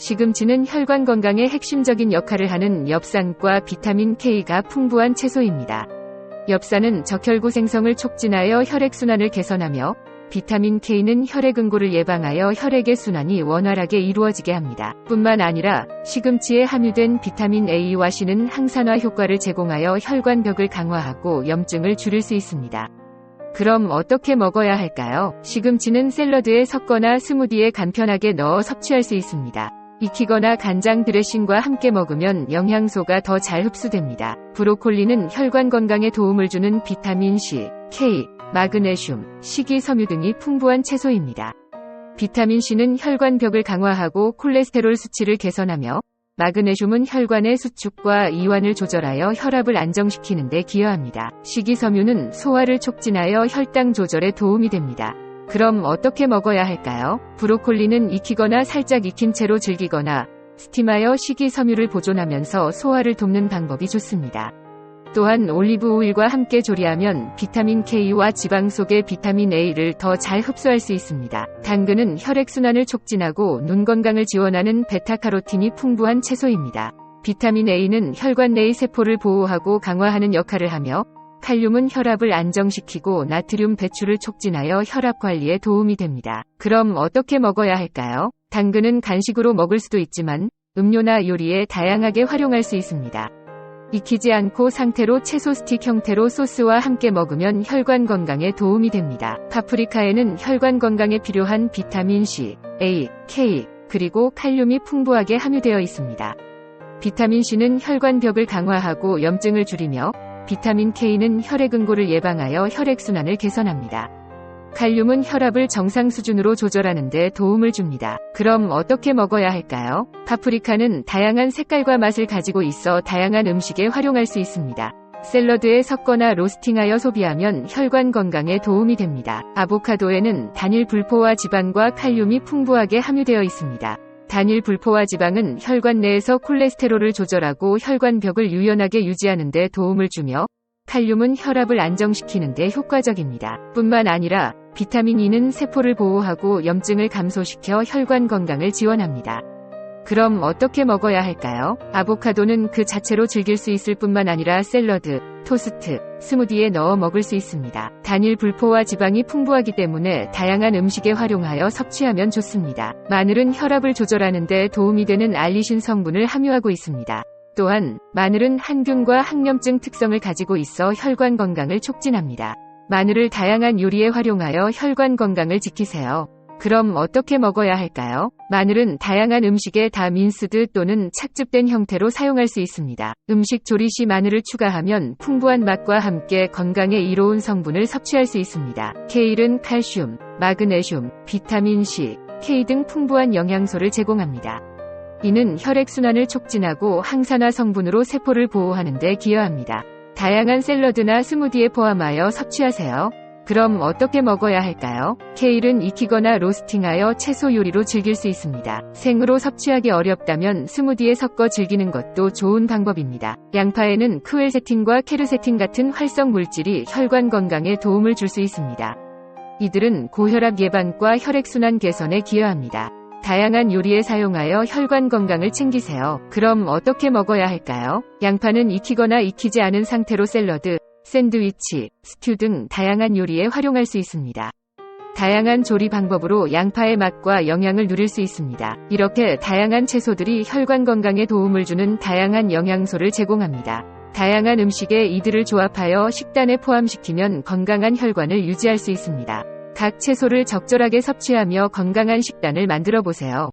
시금치는 혈관 건강에 핵심적인 역할을 하는 엽산과 비타민 K가 풍부한 채소입니다. 엽산은 적혈구 생성을 촉진하여 혈액순환을 개선하며 비타민 K는 혈액 응고를 예방하여 혈액의 순환이 원활하게 이루어지게 합니다. 뿐만 아니라 시금치에 함유된 비타민 A와 C는 항산화 효과를 제공하여 혈관벽을 강화하고 염증을 줄일 수 있습니다. 그럼 어떻게 먹어야 할까요? 시금치는 샐러드에 섞거나 스무디에 간편하게 넣어 섭취할 수 있습니다. 익히거나 간장 드레싱과 함께 먹으면 영양소가 더 잘 흡수됩니다. 브로콜리는 혈관 건강에 도움을 주는 비타민 C, K, 마그네슘, 식이섬유 등이 풍부한 채소입니다. 비타민 C는 혈관벽을 강화하고 콜레스테롤 수치를 개선하며 마그네슘은 혈관의 수축과 이완을 조절하여 혈압을 안정시키는 데 기여합니다. 식이섬유는 소화를 촉진하여 혈당 조절에 도움이 됩니다. 그럼 어떻게 먹어야 할까요? 브로콜리는 익히거나 살짝 익힌 채로 즐기거나 스팀하여 식이섬유를 보존하면서 소화를 돕는 방법이 좋습니다. 또한 올리브 오일과 함께 조리하면 비타민 K와 지방 속의 비타민 A를 더 잘 흡수할 수 있습니다. 당근은 혈액순환을 촉진하고 눈 건강을 지원하는 베타카로틴이 풍부한 채소입니다. 비타민 A는 혈관 내의 세포를 보호하고 강화하는 역할을 하며 칼륨은 혈압을 안정시키고 나트륨 배출을 촉진하여 혈압 관리에 도움이 됩니다. 그럼 어떻게 먹어야 할까요? 당근은 간식으로 먹을 수도 있지만 음료나 요리에 다양하게 활용할 수 있습니다. 익히지 않고 상태로 채소 스틱 형태로 소스와 함께 먹으면 혈관 건강에 도움이 됩니다. 파프리카에는 혈관 건강에 필요한 비타민 C, A, K, 그리고 칼륨이 풍부하게 함유되어 있습니다. 비타민 C는 혈관벽을 강화하고 염증을 줄이며 비타민 K는 혈액 응고를 예방하여 혈액순환을 개선합니다. 칼륨은 혈압을 정상 수준으로 조절하는 데 도움을 줍니다. 그럼 어떻게 먹어야 할까요? 파프리카는 다양한 색깔과 맛을 가지고 있어 다양한 음식에 활용할 수 있습니다. 샐러드에 섞거나 로스팅하여 소비하면 혈관 건강에 도움이 됩니다. 아보카도에는 단일 불포화 지방과 칼륨이 풍부하게 함유되어 있습니다. 단일 불포화 지방은 혈관 내에서 콜레스테롤을 조절하고 혈관벽을 유연하게 유지하는 데 도움을 주며 칼륨은 혈압을 안정시키는 데 효과적입니다. 뿐만 아니라 비타민 E는 세포를 보호하고 염증을 감소시켜 혈관 건강을 지원합니다. 그럼 어떻게 먹어야 할까요? 아보카도는 그 자체로 즐길 수 있을 뿐만 아니라 샐러드, 토스트, 스무디에 넣어 먹을 수 있습니다. 단일 불포화 지방이 풍부하기 때문에 다양한 음식에 활용하여 섭취하면 좋습니다. 마늘은 혈압을 조절하는 데 도움이 되는 알리신 성분을 함유하고 있습니다. 또한 마늘은 항균과 항염증 특성을 가지고 있어 혈관 건강을 촉진합니다. 마늘을 다양한 요리에 활용하여 혈관 건강을 지키세요. 그럼 어떻게 먹어야 할까요? 마늘은 다양한 음식에 다 민스드 또는 착즙된 형태로 사용할 수 있습니다. 음식 조리 시 마늘을 추가하면 풍부한 맛과 함께 건강에 이로운 성분을 섭취할 수 있습니다. 케일은 칼슘, 마그네슘, 비타민 C, K 등 풍부한 영양소를 제공합니다. 이는 혈액순환을 촉진하고 항산화 성분으로 세포를 보호하는 데 기여합니다. 다양한 샐러드나 스무디에 포함하여 섭취하세요. 그럼 어떻게 먹어야 할까요? 케일은 익히거나 로스팅하여 채소 요리로 즐길 수 있습니다. 생으로 섭취하기 어렵다면 스무디에 섞어 즐기는 것도 좋은 방법입니다. 양파에는 크웰세틴과 케르세틴 같은 활성 물질이 혈관 건강에 도움을 줄 수 있습니다. 이들은 고혈압 예방과 혈액순환 개선에 기여합니다. 다양한 요리에 사용하여 혈관 건강을 챙기세요. 그럼 어떻게 먹어야 할까요? 양파는 익히거나 익히지 않은 상태로 샐러드, 샌드위치, 스튜 등 다양한 요리에 활용할 수 있습니다. 다양한 조리 방법으로 양파의 맛과 영양을 누릴 수 있습니다. 이렇게 다양한 채소들이 혈관 건강에 도움을 주는 다양한 영양소를 제공합니다. 다양한 음식에 이들을 조합하여 식단에 포함시키면 건강한 혈관을 유지할 수 있습니다. 각 채소를 적절하게 섭취하며 건강한 식단을 만들어 보세요.